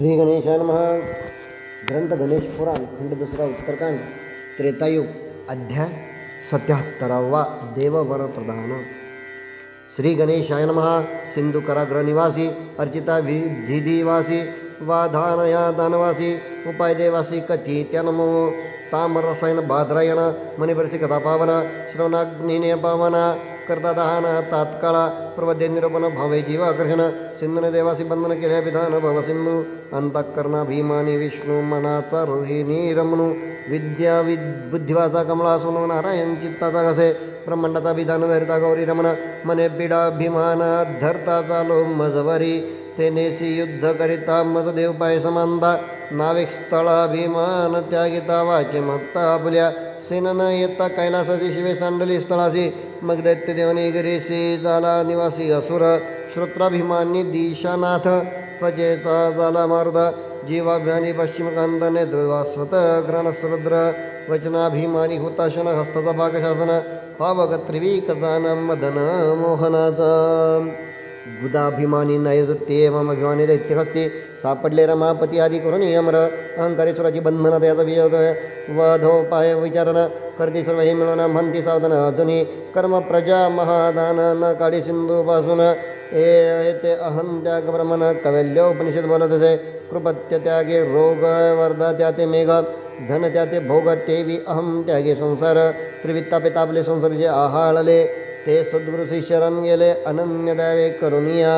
श्री गणेशाय नमः। ग्रंथ गणेश पुराण खंड दुसरा, उत्तरकांड, त्रेतायुग, अध्याय सत्याहत्तरावा देववर प्रधान श्री गणेशाय नमः। सिंधू कराग्र निवासी अर्चिता विधिदिवासी, वाधानया दानवासी उपाय देवासी कथी त्या नमो। तामरसायन बाद्रायण मणिपरसी कथा पावन श्रवणाग्निने पावन करता दहान तात्काळा प्रवद्य निरूपण भावे जीवाकर्षण सिंधूने देवासी बंधन केल्या विधान भवसिंधू अंतःकरणा भीमानी विष्णू मनाचा रोहिणी रमणू विद्या विद बुद्धिवाचा कमळा सोनू नारायण चित्ताचा घसे ब्रह्मांडाचा विधान धरिता गौरी रमण मने पिडा भीमान धरता चालो मजवरी तेनेसी युद्ध करिता मजदेव पाय समानता नाविक स्थळाभिमान त्यागिता वाचे मत्ता आपुल्या सेनन येता कैलासाची शिवे सांडली स्थळासी मग जालानिवासी असुर श्रोत्राभिमानी दीशानाथ त्वजेता जालामारुद जीवाभिमानी पश्चिमकांताने ध्रुवास्वत ग्रणसरुद्र वचनाभिमानी हुताशन हस्ताचा भागशासन पावक त्रिवीकजान मदन मोहनाचा गुदाभिमानी नैदत्ते मम अभिमानी दैत्यहस्ते सापडले रमापती आदी करून यमर अहंकारी सुराची बंधन त्याचा विजय वधोपाय विचारण करते सर्व हे मिळवणं म्हणती सावधान अजूनही कर्म प्रजा महादान न काळी सिंधूपासून हे ते अहं त्याग ब्रह्मण कवल्योपनिषद बोलत असे कृपत्य त्यागे रोग वर्धा त्या मेघ। धन त्या ते भोग तेवी अहम त्यागे संसार त्रिवित्तापे तापले संसार जे आहाळले ते सद्गुरुसी शरण गेले अनन्य द्यावे करुणिया।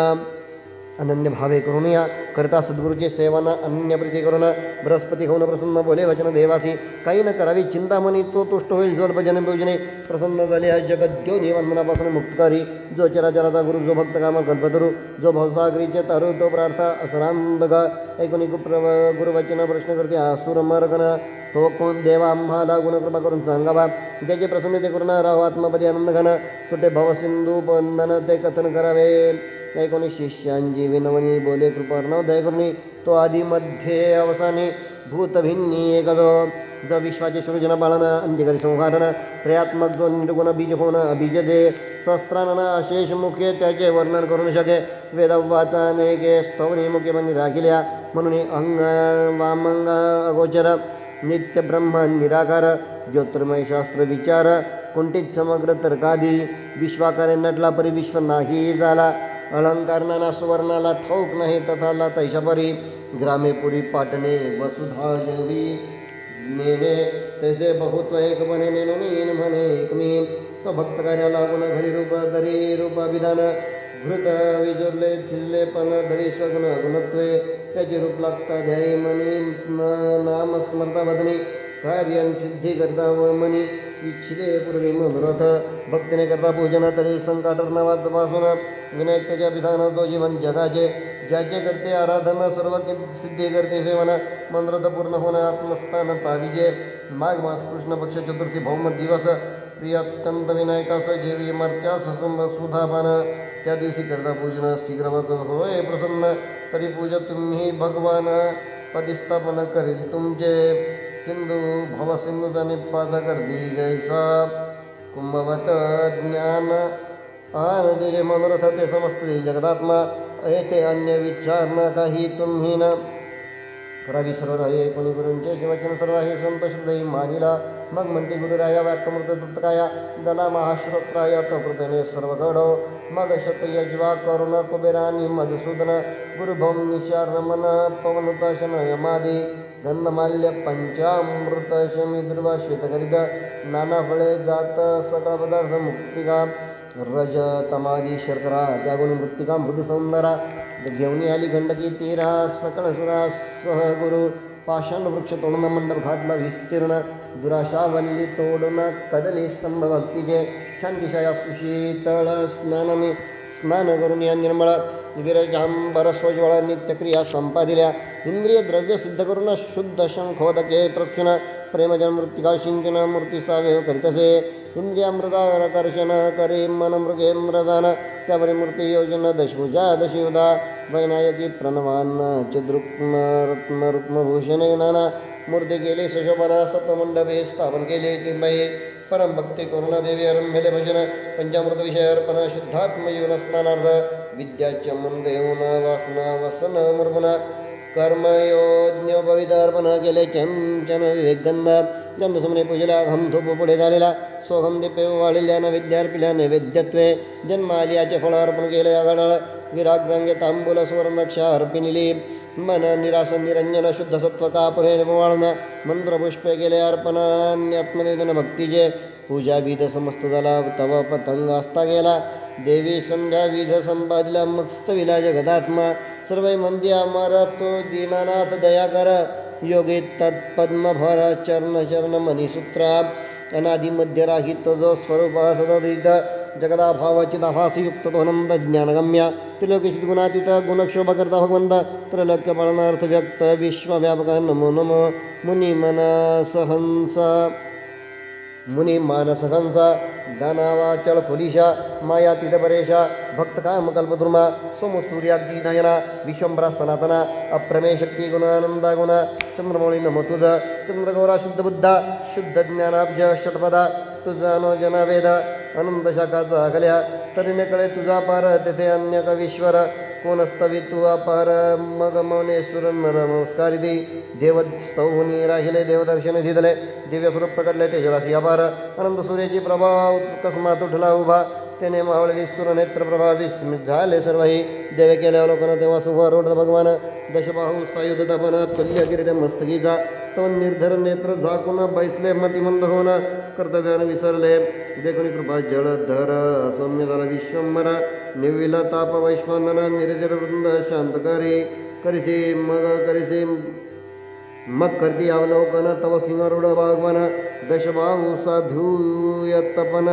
अनन्य भावे करुणिया, करता सद्गुरूचे सेवन अनन्य प्रीती करून बृहस्पती होऊन प्रसन्न, बोले वचन देवासी। काही न करावी चिंतामणी तो तुष्ट होईल जो भजन पूजने प्रसन्न झाले हा जगद्यो निवंदनापासून मुक्तकारी। जो चराचराचा गुरु, जो भक्त कामा कल्पतरू। जो भवसागरीचे तारू तो प्रार्था असरांदग ऐकुनी गुरुवचन प्रश्न करते आसुर मार्गन। तो कोण देवा आम्हाला गुणकृपा करून सांगावा. ज्याचे प्रसन्न ते करून राहू आत्मपदी आनंद घन सुटे भवसिंधू बंधन ते कथन करावे. ऐकोनी शिष्यांची विनवणी, बोले कृपार्णव दयकरुणी तो आधीमध्ये अवसानी भूतभिन्नी एकदो. द विश्वाचे सृजन पालन अंतिकरी संहारण त्रयात्मक जो निर्गुण बीज होण बीज दे शस्त्रानन अशेष मुखे, त्याचे वर्णन करू न शके वेदवाचानेके स्तवनी मुखे म्हणजे दाखिल्या म्हणून अंग वामंग अगोचर. नित्य ब्रह्म निराकार ज्योतिर्मय शास्त्र विचार कुंठित समग्र तर्कादी विश्वाकारे नटला परी विश्व नाही झाला अलंकार नाना सुवर्णाला ठाऊक नाही तथाला तैशापरी ग्रामेपुरी पाटणे वसुधा जवी, नेने तैसे बहुत्व एक बने नेनून येन म्हणे एक मी तो भक्त कार्या लागून घरी रूप, दरी रूप विधान घृत विजोरले थिल्ले पण धरी सगुण गुणत्वे त्याचे रूप लागता ध्यायी मनी नाम स्मरता वदनी कार्य सिद्धी करता मनी इच्छिते पूर्वी मनोरथ भक्तीने करता पूजन तरी संकटर नवात पासून विनायक त्याच्या विधान तो जीवन जगाचे ज्याचे करते आराधना सर्व सिद्धी करते सेवन मनोरथ पूर्ण होणं आत्मस्थान पाविजे माघ मास कृष्ण पक्ष चतुर्थी भौम दिवस प्रिय अत्यंत विनायकास, जेवी मर्त्यास सुधापान। त्या दिवशी करता पूजन शीघ्रवत होय प्रसन्न तरी पूजा तुम्ही भगवान पदिस्थापन करील तुमचे सिंधू भव सिंधूचा निपात करती जैसा। कुंभवत ज्ञान आनंदी मनोरथ ते समजते जगदात्मा येथे अन्य विचार न काही तुम्ही न करावी सर्वधारी कोणी गुरूंचे जीवचन सर्व हे संत श्रद्धेही मानिला मग म्हणते गुरुराया वाक्यमृत दुप्तकाया दना महाश्रोत्राय तो कृपेने सर्व घडो मग शतयज्वा करुण कुबेरानी मधुसूदन गुरुभौम रमण पवनुताशन यमादी गंधमाल्य पंचामृत शमी दुर्वा श्वेतगरिद नाना फळे जात सकळ पदार्थ मुक्तिका रज तमादी शर्करा त्यागुण मृत्तिका मृदू सौंदरा घेऊन आली गंडकी तेरा सकळ सुरा सह गुरु पाषाण वृक्ष तोडून मंडप घातला विस्तीर्ण दुराशा वल्ली तोडून कदली स्तंभ भक्तीचे शांतिशाया सुशीतळ स्नानाने स्नान करून या निर्मळ विरजांबर स्वज्वळ नित्यक्रिया संपादिल्या इंद्रिय द्रव्य सिद्ध करून शुद्ध शंखोदके प्रक्षण प्रेमजन मृत्तिका सिंचन मूर्ती सावेह करीतसे इंद्रिया मृगाकर्षण करे मन मृगेंद्र दान त्यावरी मूर्ती योजन दशभुजा दशयुधा वैनायकी प्रणवान चद्रुक्म रत्न रुक्मभूषणे नाना मूर्ती केले सशोभना सप्तमंडपे स्थापन केले किंबाई परम भक्ती करुणा देवी आरंभले भजन पंचामृत विषय अर्पण शुद्धात्म जीवन स्नानार्थ विद्याच्यमन देऊन वासना, वसन, मुर्मना कर्मयोज्ञोपवितर्पण केले चंचन विवेकगंध गंधसमने पूजेला अहम धूप पुढे झालेला सोहम दिपे वाढिल्यानं विद्यार्पिल्या नैवेद्यत्वे जन्मालियाचे फळ अर्पण केले आघाडाळ विराग्रांगे तांबूल सुवर्णक्षा अर्पिनिली मन निरासन निरंजन शुद्ध सत्व कापुरे वाळण मंत्रपुष्पे केले अर्पणान्यात्मनिधन भक्तीचे पूजा विध समस्त झाला तव पतंग असता गेला देवी संध्या विध मस्त विला जगदात्मा सर्व मंदी अमर तो दीनानाथ दया कर योगी तत्पद्मभर चरण चरण मणिसूत्र अनादि मध्य राहित जो स्वरूप सदोदित जगदाभावचिदाभासयुक्त तो आनंद ज्ञानगम्य त्रिलोकी गुणातीत गुणक्षोभ करता भगवंत त्रिलोक्य पालनार्थ व्यक्त विश्वव्यापक नमो नमो। मुनी ಮುನಿ ಮಾನಸಹಂಸ ದಾನವಾಚಳ ಕುಲೀಶ ಮಾಯಾತೀತ ಪರೇಶ ಭಕ್ತಕಾಮಕಲ್ಪದ್ರುಮ ಸೋಮ ಸೂರ್ಯಾಗ್ನಿ ನಯನ ವಿಶ್ವಂಬರ ಸನಾತನ ಅಪ್ರಮೇ ಶಕ್ತಿ ಗುಣಾನಂದ ಗುಣ ಚಂದ್ರಮೌಳಿ ನಮತುಜ ಚಂದ್ರಗೌರ ಶುದ್ಧ ಬುದ್ಧ ಶುದ್ಧ ಜ್ಞಾನಾಬ್ಜ ಷಟ್ಪದ ತುಜಾನೋ ಜನ ವೇದ षटपदा तुझा नो जनावेद अनंत शाखाचा अगल्या तरीने कळे तुझा पार, तेथे अन्य कवीश्वर कोणस्तवी तू अपार मग मौनेश्वर नमस्कारी दे देव स्तौनी राहिले देवदर्शन दिदले दिव्य स्वरूप प्रकटले तेजराशी अपार। अनंत सूर्याची प्रभाव कस्मात उठला उभा। त्याने मावळली सुरनेत्र प्रभा विस्मित झाले सर्वही। देवे केल्या लोकांना तेव्हा सुख रोड भगवान। दशबाहू सायुध तपन तुल्य किरीट मस्तकीचा तो निर्धर नेत्र झाकून बैसले, मतिमंद होऊन कर्तव्यानं विसरले। देखुनी कृपा जलधर सौम्य झाला विश्वंभर, निविल ताप वैश्वानन, निर्जर वृंद शांतकारी करिसी मग करिसी मग करती अवलोकन, तव सिंहरूढ भगवान दशबाहू साधूयतपन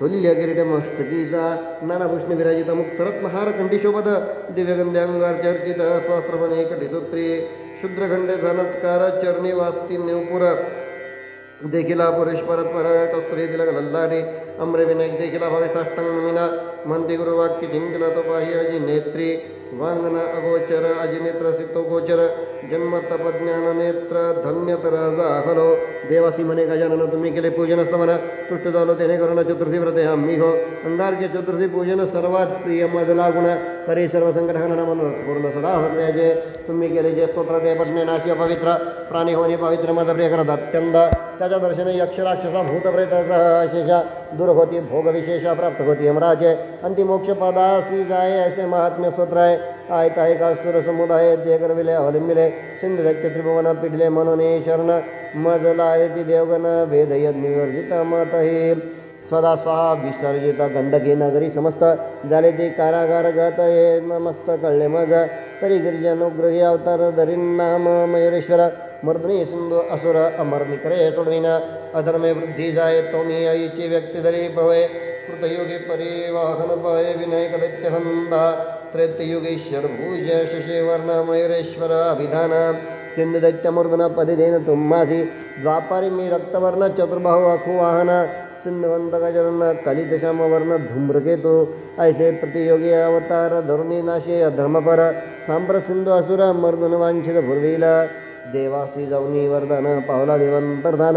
तुल्य किरीट मस्तकीचा नानाभूषण विराजित मुक्तरत्नहार कंठीशोभत दिव्यगंध्यांगार चर्चित सहस्रपणे कटिसूत्री। शुद्रखंड धनत्कार, चरणी वास्ती नेवपुर देखिला पुरुष परत्पर कस्तुरी तिलक, लल्लाडी अम्रे विनायक देखिला भावे साष्टांग नमिना. जिंकला तो पाही अजी नेत्री अगोचर सितो गोचर जन्म तपज्ञान नेत्र धन्य तर जाखलो देवासी म्हणे गजानन तुम्ही केले पूजन म्हणा तुष्ट झालो त्याने करून चतुर्थी व्रते आम्ही हो अंगारके चतुर्थी पूजन सर्वात प्रिय मज लागुण करी सर्व संकट हरण म्हणून पूर्ण सदा हरण्याचे तुम्ही केले जे स्तोत्र ते पठणे नाशी अपवित्र प्राणी होणे पवित्र मज प्रिय करत अत्यंत त्याच्या दर्शने यक्ष भूत प्रेत ग्रह शेषा दूर भोग विशेषा प्राप्त होती यमराजे। अंतिम मोक्ष पदासी जाय ऐसे महात्म्य स्तोत्र आहे आयत आहे का सुर समुदाय ते करविले अवलंबिले सिंधु दैत्य त्रिभुवन पिडले म्हणून शरण मजला येती देवगण वेद निवर्जित मत हे सदा स्वाहा विसर्जित गंडकी नगरी समस्त झाले ते कारागार गत हे नमस्त कळले मज तरी गिरिजनुग्रही अवतार धरीन नाम मयुरेश्वर, मर्दनी सिंधू असुर अमर निकरे सोडविन। अधर्मे वृद्धी जाय मी आईची व्यक्ती धरी भवे। कृतयुगे परिवाहन पय विनायक दैत्यहंदा त्रेत्ययुगे षडभुज शशेवर्ण मयुरेश्वर अभिधान मी रक्तवर्ण चतुर्बाहु अखुवाहन सिंधुवंत गजानन कलिदशामवर्ण धूम्रकेतु ऐसे प्रतियोगी अवतार धरुणी नाशे अधर्मपर सांप्र सिंधू असुर मर्दन वांछित भुर्वीला देवासी जाऊनी वरदान पावला देवांतर्धान